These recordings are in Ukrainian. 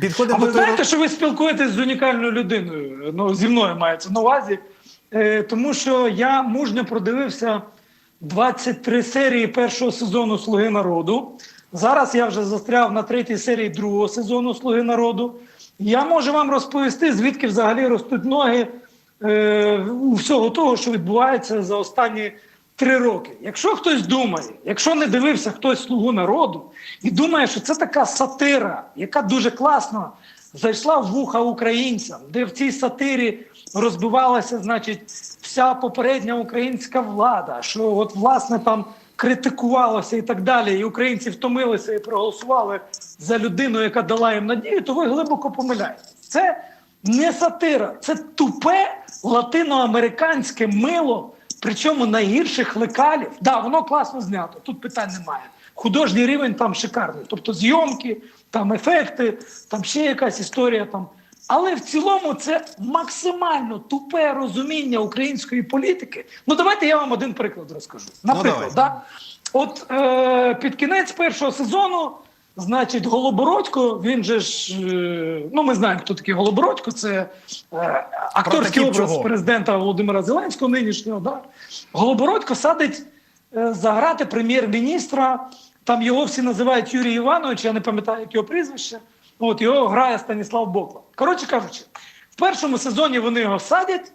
Підходимо А ви до того- знаєте, що ви спілкуєтесь з унікальною людиною? Ну, зі мною мається на увазі. Е, тому що я мужньо продивився 23 серії першого сезону Слуги народу. Зараз я вже застряв на третій серії другого сезону Слуги народу. Я можу вам розповісти, звідки взагалі ростуть ноги е, у всього того, що відбувається за останні три роки. Якщо хтось думає, якщо не дивився хтось слугу народу і думає, що це така сатира, яка дуже класно зайшла в вуха українцям, де в цій сатирі розбивалася, значить, вся попередня українська влада, що от власне там критикувалося і так далі, і українці втомилися і проголосували за людину, яка дала їм надію, то ви глибоко помиляєтесь. Це не сатира, це тупе латиноамериканське мило, причому найгірших лекалів. Да, воно класно знято, тут питань немає. Художній рівень там шикарний. Тобто зйомки, там ефекти, там ще якась історія там. Але в цілому це максимально тупе розуміння української політики. Ну давайте я вам один приклад розкажу. Наприклад, давай. да? от е, під кінець першого сезону, значить, Голобородько, він же ж, е, ну ми знаємо, хто такий Голобородько, це е, акторський образ чого? президента Володимира Зеленського нинішнього. Да? Голобородько садить е, заграти прем'єр-міністра. Там його всі називають Юрій Іванович, я не пам'ятаю, як його прізвище. От його грає Станіслав Бокла. Коротше кажучи, в першому сезоні вони його садять.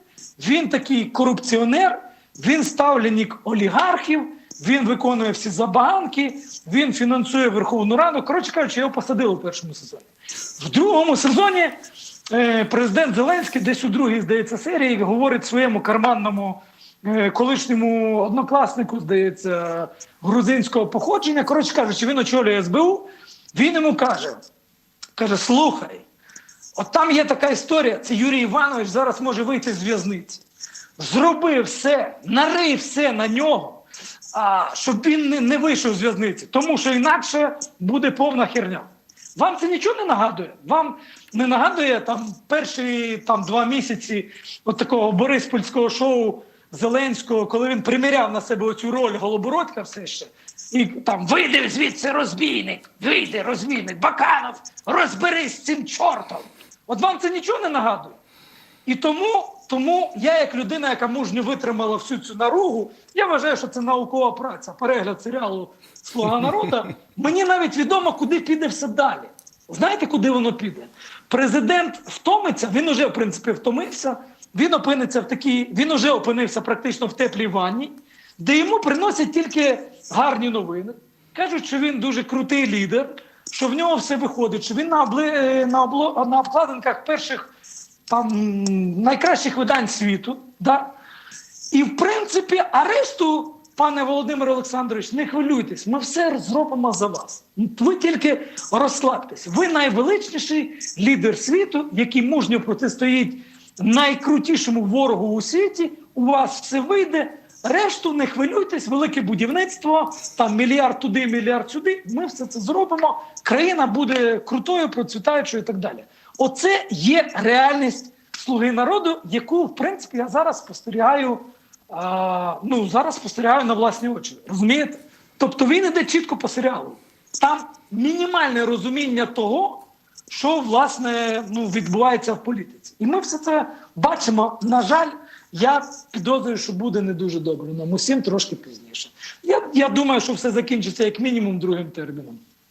Він такий корупціонер, він ставленник олігархів, він виконує всі забаганки, він фінансує Верховну Раду. Коротше кажучи, його посадили в першому сезоні. В другому сезоні е, президент Зеленський десь у другій, здається, серії говорить своєму карманному е, колишньому однокласнику, здається, грузинського походження. Коротше кажучи, він очолює СБУ. Він йому каже: каже: слухай, от там є така історія. Це Юрій Іванович зараз може вийти з в'язниці. Зроби все, нарий все на нього, а, щоб він не, не вийшов з в'язниці, тому що інакше буде повна херня. Вам це нічого не нагадує? Вам не нагадує там перші там два місяці от такого бориспольського шоу Зеленського, коли він приміряв на себе оцю роль Голобородька все ще. І там вийди звідси розбійник, вийди розбійник, Баканов, розберись з цим чортом. От вам це нічого не нагадує? І тому, тому я, як людина, яка мужньо витримала всю цю наругу, я вважаю, що це наукова праця, перегляд серіалу Слуга народу. Мені навіть відомо, куди піде все далі. Знаєте, куди воно піде? Президент втомиться, він уже, в принципі, втомився. Він опиниться в такій, він уже опинився практично в теплій ванні, де йому приносять тільки гарні новини. Кажуть, що він дуже крутий лідер, що в нього все виходить, що він на, обли, е, на, обло, на обкладинках перших там найкращих видань світу. Да? І в принципі, а решту, пане Володимир Олександрович, не хвилюйтесь, ми все зробимо за вас. Ви тільки розслабтесь. Ви найвеличніший лідер світу, який мужньо протистоїть найкрутішому ворогу у світі. У вас все вийде. Решту не хвилюйтесь, велике будівництво, там мільярд туди, мільярд сюди. Ми все це зробимо. Країна буде крутою, процвітаючою і так далі. Оце є реальність слуги народу, яку в принципі я зараз спостерігаю. А, ну зараз спостерігаю на власні очі. Розумієте? Тобто він іде чітко по серіалу. Там мінімальне розуміння того, що власне ну, відбувається в політиці. І ми все це бачимо. На жаль, я підозрюю, що буде не дуже добре. Нам усім трошки пізніше. Я, я думаю, що все закінчиться як мінімум другим терміном.